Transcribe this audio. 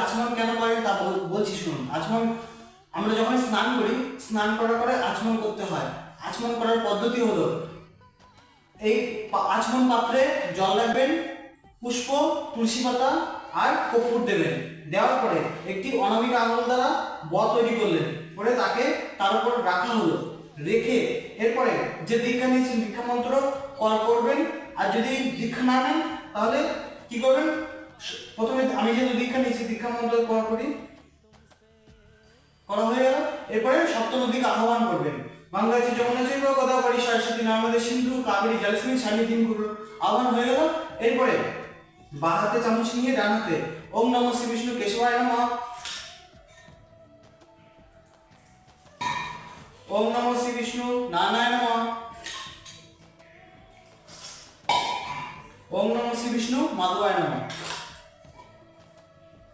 আচমন কেন করে তা বল- বলছি শুনুন আচমন আমরা যখন স্নান করি, স্নান করার পরে আচমন করতে হয়। আচমন করার পদ্ধতি হলো, এই আচমন পাত্রে জল রাখবেন, পুষ্প, তুলসী পাতা আর কর্পূর দেবেন। দেওয়ার পরে একটি অনামিকা আঙুল দ্বারা ব তৈরি করলেন। করে তাকে তার উপর রাখা হলো। রেখে এরপরে যে দীক্ষা নিয়েছেন, দীক্ষা মন্ত্র কর করবেন। আর যদি দীক্ষা না নেন, তাহলে কি করবেন? আমি যেহেতু দীক্ষা নিয়েছি, দীক্ষা মন্ত্র কর করি করা হয়ে গেল। এরপরে সপ্তম দিকে আহ্বান করবেন। বাংলাদেশে যমুনা জৈব গোদাবরী, সরস্বতী নর্মদা সিন্ধু, কাবেরী জলসিং সান্নিধিন গুরু আহ্বান হয়ে গেল। এরপরে বাঁ হাতে চামচ নিয়ে ডান হাতে ওম নম শ্রী বিষ্ণু কেশবায় নমঃ। ওম নম শ্রী বিষ্ণু নারায়ণ নমঃ। ওম নম শ্রী বিষ্ণু মাধবায় নমঃ।